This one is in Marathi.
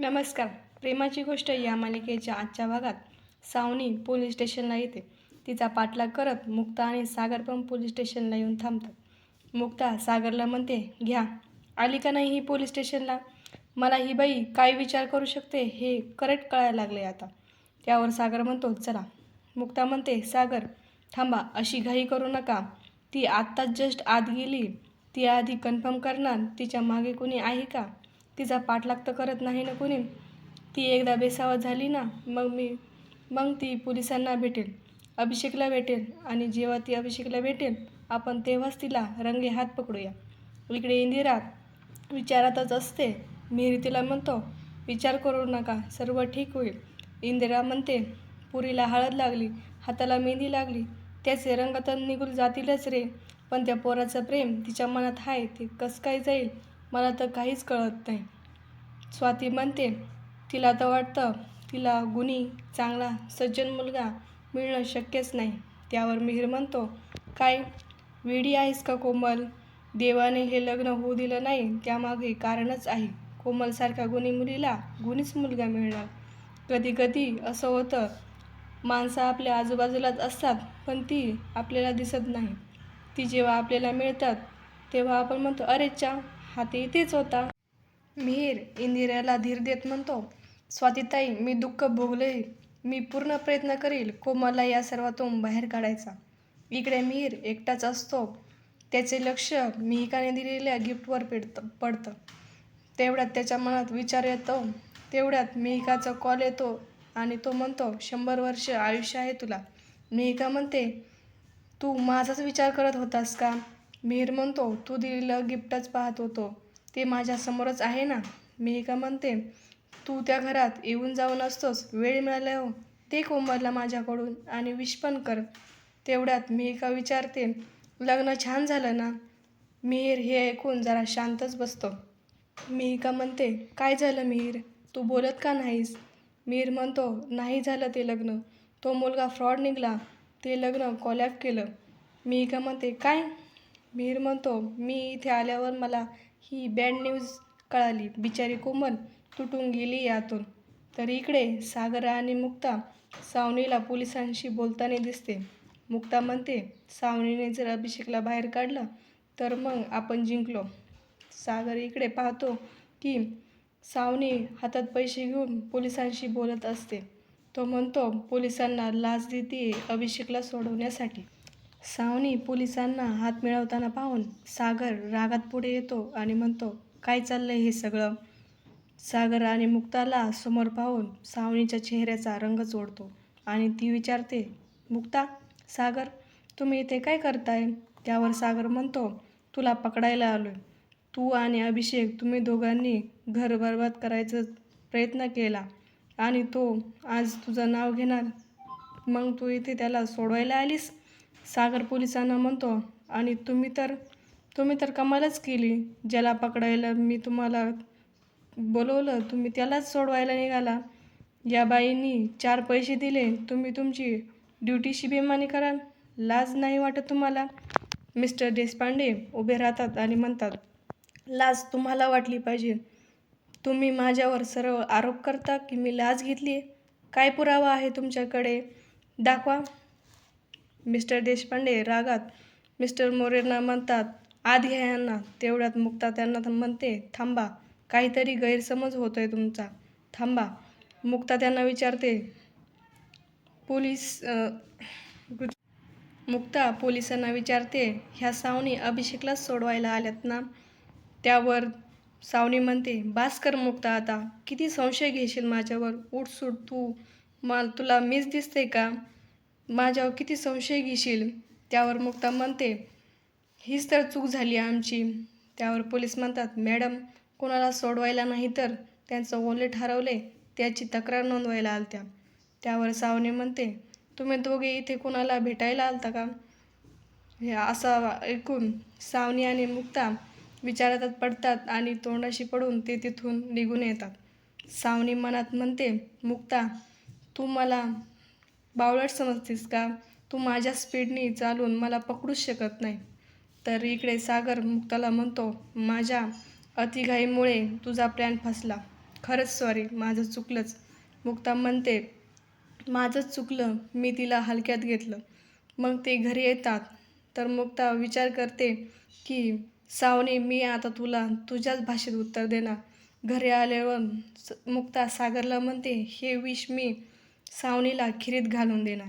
नमस्कार. प्रेमाची गोष्ट या मालिकेच्या आजच्या भागात. सावनी पोलीस स्टेशनला येते. तिचा पाठलाग करत मुक्ता आणि सागर पण पोलीस स्टेशनला येऊन थांबतात. मुक्ता सागरला म्हणते घ्या. आली का नाही ही पोलीस स्टेशनला? मला ही बाई काय विचार करू शकते हे करेक्ट कळायला लागले आता. त्यावर सागर म्हणतो चला. मुक्ता म्हणते सागर थांबा. अशी घाई करू नका. ती आत्ताच जस्ट आत गेली. ती आधी कन्फर्म करणार. तिच्यामागे कोणी आहे का? तिचा पाठलाग तर करत नाही ना कोणी? ती एकदा बेसावत झाली ना मग मी मग ती पोलिसांना भेटेल अभिषेकला भेटेल आणि जेव्हा ती अभिषेकला भेटेल आपण तेव्हाच तिला रंगे हात पकडूया. इकडे इंदिरा विचारातच असते. मिहिर तिला म्हणतो विचार करू नका सर्व ठीक होईल. इंदिरा म्हणते पुरीला हळद लागली हाताला मेहंदी लागली त्याचे रंग तर निघून जातीलच रे पण त्या पोराचं प्रेम तिच्या मनात आहे ते कसं काय जाईल? मला तर काहीच कळत नाही. स्वाती म्हणते तिला तर वाटतं तिला गुणी चांगला सज्जन मुलगा मिळणं शक्यच नाही. त्यावर मिहीर म्हणतो काय वेडी आहेस का कोमल? देवाने हे लग्न होऊ दिलं नाही त्यामागे कारणच आहे. कोमलसारख्या गुणी मुलीला गुणीच मुलगा मिळणार. कधी कधी असं होतं माणसं आपल्या आजूबाजूलाच असतात पण ती आपल्याला दिसत नाही. ती जेव्हा आपल्याला मिळतात तेव्हा आपण म्हणतो अरे हाती हा ते इथेच होता. मिहीर इंदिराला धीर देत म्हणतो स्वातीताई मी दुःख भोगले मी पूर्ण प्रयत्न करील कोमलला या सर्वातून बाहेर काढायचा. इकडे मिहीर एकटाच असतो. त्याचे लक्ष मिहिकाने दिलेल्या गिफ्टवर पेडत पडतं. तेवढ्यात त्याच्या मनात विचार येतो. तेवढ्यात मिहिकाचा कॉल येतो आणि तो म्हणतो शंभर वर्ष आयुष्य आहे तुला. मिहिका म्हणते तू माझाच विचार करत होतास का? मिहीर म्हणतो तू दिलेलं गिफ्टच पाहत होतो. ते माझ्यासमोरच आहे ना? मिहिका म्हणते तू त्या घरात येऊन जाऊन असतोस. वेळ मिळाला हो. ते कोमलला माझ्याकडून आणि विश पण कर. तेवढ्यात मिहिका विचारते लग्न छान झालं ना? मिहीर हे ऐकून जरा शांतच बसतो. मिहिका म्हणते काय झालं मिहीर तू बोलत का नाहीस? मिहीर म्हणतो नाही झालं ते लग्न. तो मुलगा फ्रॉड निघाला. ते लग्न कॉलॅप केलं. मिहिका म्हणते काय? मिहीर म्हणतो मी इथे आल्यावर मला ही बॅड न्यूज कळाली. बिचारी कोमल तुटून गेली यातून. तर इकडे सागर आणि मुक्ता सावनीला पोलिसांशी बोलताना दिसते. मुक्ता म्हणते सावनीने जर अभिषेकला बाहेर काढलं तर मग आपण जिंकलो. सागर इकडे पाहतो की सावनी हातात पैसे घेऊन पोलिसांशी बोलत असते. तो म्हणतो पोलिसांना लाच देते अभिषेकला सोडवण्यासाठी. सावनी पोलिसांना हात मिळवताना पाहून सागर रागात पुढे येतो आणि म्हणतो काय चाललंय हे सगळं? सागर आणि मुक्ताला समोर पाहून सावनीच्या चेहऱ्याचा रंग चोडतो आणि ती विचारते मुक्ता सागर तुम्ही इथे काय करताय? त्यावर सागर म्हणतो तुला पकडायला आलोय. तू आणि अभिषेक तुम्ही दोघांनी घर बरबाद करायचा प्रयत्न केला आणि तो आज तुझं नाव घेणार. मग तू इथे त्याला सोडवायला आलीस? सागर पोलिसांना म्हणतो आणि तुम्ही तर तुम्ही तर कमालच केली. ज्याला पकडायला मी तुम्हाला बोलवलं तुम्ही त्यालाच सोडवायला निघाला. या बाईंनी चार पैसे दिले. तुम्ही तुमची ड्युटीशी बेमानी कराल. लाज नाही वाटत तुम्हाला मिस्टर देशपांडे उभे राहतात आणि म्हणतात लाज तुम्हाला वाटली पाहिजे. तुम्ही माझ्यावर सर्व आरोप करता की मी लाज घेतली काय पुरावा आहे तुमच्याकडे? दाखवा. मिस्टर देशपांडे रागात मिस्टर मोरेंना म्हणतात आत घ्या यांना. तेवढ्यात मुक्ता त्यांना म्हणते थांबा काहीतरी गैरसमज होतोय तुमचा. थांबा. मुक्ता त्यांना विचारते पोलीस मुक्ता पोलिसांना विचारते ह्या सावनी अभिषेकलाच सोडवायला आल्यात ना? त्यावर सावनी म्हणते भास्कर मुक्ता आता किती संशय घेशील माझ्यावर? उठसूट तू मला तुला मीच दिसते का? माझ्यावर किती संशय घेशील? त्यावर मुक्ता म्हणते हीच तर चूक झाली आमची. त्यावर पोलीस म्हणतात मॅडम कोणाला सोडवायला नाही तर त्यांचं वॉलेट हरवले त्याची तक्रार नोंदवायला आलत्या. त्यावर सावने म्हणते तुम्ही दोघे इथे कोणाला भेटायला आलता का? हे असा ऐकून सावनी आणि मुक्ता विचारात पडतात आणि तोंडाशी पडून ते तिथून निघून येतात. सावनी मनात म्हणते मुक्ता तू मला बावळट समजतेस का? तू माझ्या स्पीडनी चालून मला पकडूच शकत नाही. तर इकडे सागर मुक्ताला म्हणतो माझ्या अतिघाईमुळे तुझा प्लॅन फसला. खरंच सॉरी माझं चुकलंच. मुक्ता म्हणते माझंच चुकलं मी तिला हलक्यात घेतलं. मग ते घरी येतात. तर मुक्ता विचार करते की सावनी मी आता तुला तुझ्याच भाषेत उत्तर देणार. घरी आल्यावर मुक्ता सागरला म्हणते हे विष मी सावनीला खिरीत घालून देणार.